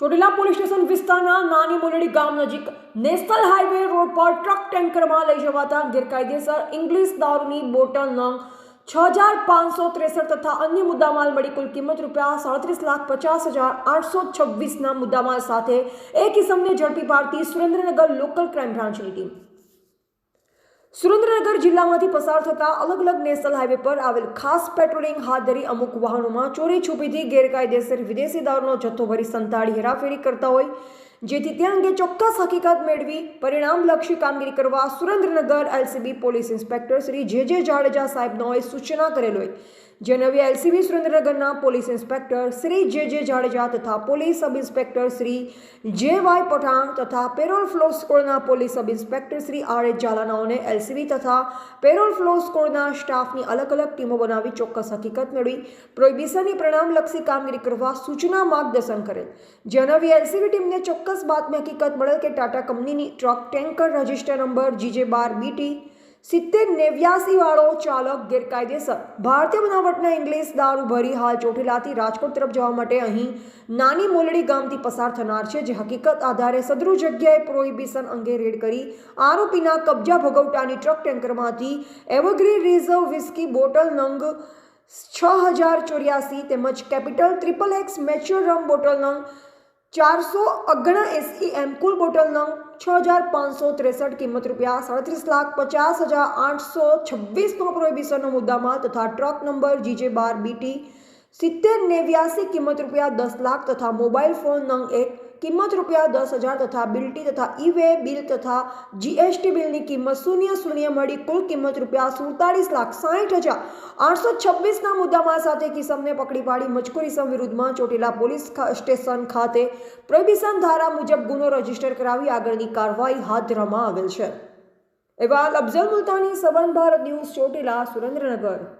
Chotila police station વિસ્તારના નાની મોલડી ગામ નજીક નેશનલ હાઈવે રોડ પર ટ્રક ટેન્કરમાં લઈ જવાતા ગેરકાયદેસર ઇંગ્લિશ દારૂની બોટલ નંગ છ હજાર પાંચસો ત્રેસઠ તથા અન્ય મુદ્દામાલ મળી કુલ કિંમત રૂપિયા સાડત્રીસ લાખ પચાસ હજાર આઠસો છવ્વીસના મુદ્દામાલ સાથે એક ઇસમને ઝડપી પાડતી સુરેન્દ્રનગર લોકલ ક્રાઇમ બ્રાન્ચની ટીમ. સુરેન્દ્રનગર જિલ્લામાંથી પસાર થતા અલગ અલગ નેશનલ હાઈવે પર આવેલ ખાસ પેટ્રોલિંગ હાથ ધરી અમુક વાહનોમાં ચોરી છુપીથી ગેરકાયદેસર વિદેશી દારૂનો જથ્થો ભરી સંતાડી હેરાફેરી કરતા હોય, જેથી તે અંગે ચોક્કસ હકીકત મેળવી પરિણામલક્ષી કામગીરી કરવા Surendranagar LCB police inspector Shri J J Jadeja સાહેબનોએ સૂચના કરેલ હોય. જે નવી એલસીબી સુરેન્દ્રનગરના police inspector Shri J J Jadeja તથા પોલીસ સબ ઇન્સ્પેક્ટર શ્રી જે વાય પઠાણ તથા parole furlough સ્કોડના police sub inspector Shri R H ઝાલાનાઓને LCB તથા પેરોલ ફ્લો સ્કોડના સ્ટાફની અલગ અલગ ટીમો બનાવી ચોક્કસ હકીકત મેળવી, પ્રોહિબિશનની પરિણામલક્ષી કામગીરી કરવા સૂચના માર્ગદર્શન કરેલ. જેનવી એલસીબી ટીમને ચોક્કસ બાતમી હકીકત મળેલ કે ટાટા કંપનીની truck tanker register number GJ બાર બીટી સિત્તેર નેવ્યાસી વાળો ચાલક ગેરકાયદેસર. ભારતીય બનાવટના ઇંગ્લિશ દારૂ ભરી હાલ ચોટીલાથી રાજકોટ તરફ જવા માટે અહીં નાની મોલડી ગામથી પસાર થનાર છે, જે હકીકત આધારે સદરૂ જગ્યાએ પ્રોહિબિશન અંગે રેડ કરી આરોપીના કબજા ભોગવટાની ટ્રક ટેન્કરમાંથી એવરગ્રીન રિઝર્વ વિસ્કી બોટલ નંગ છ હજાર ચોર્યાસી તેમજ capital triple X mature rum bottle નંગ ચારસો અગણા એસી એમ કુલ બોટલ નંગ છ હજાર પાંચસો ત્રેસઠ કિંમત રૂપિયા સાડત્રીસ લાખ પચાસ હજાર આઠસો છવ્વીસનો પ્રોહિબિશનનો મુદ્દામાં તથા ટ્રક નંબર જીજે બાર બીટી સિત્તેર નેવ્યાસી કિંમત રૂપિયા દસ લાખ તથા મોબાઈલ ફોન નંગ એક કિંમત રૂપિયા દસ હજાર તથા બિલ્ટી તથા ઈ વે બિલ તથા જીએસટી બિલની કિંમત શૂન્ય શૂન્ય મળી કુલ કિંમત રૂપિયા સુડતાલીસ લાખ સાઠ હજાર આઠસો છવ્વીસના મુદ્દામાં સાથે કિસમને પકડી પાડી મજકૂર ઇસમ વિરુદ્ધમાં ચોટીલા પોલીસ સ્ટેશન ખાતે પ્રોહિબિશન ધારા મુજબ ગુનો રજિસ્ટર કરાવી આગળની કાર્યવાહી હાથ ધરવામાં આવેલ છે. એવા અફઝલ મુલતાની સબન ભારત ન્યૂઝ ચોટીલા સુરેન્દ્રનગર.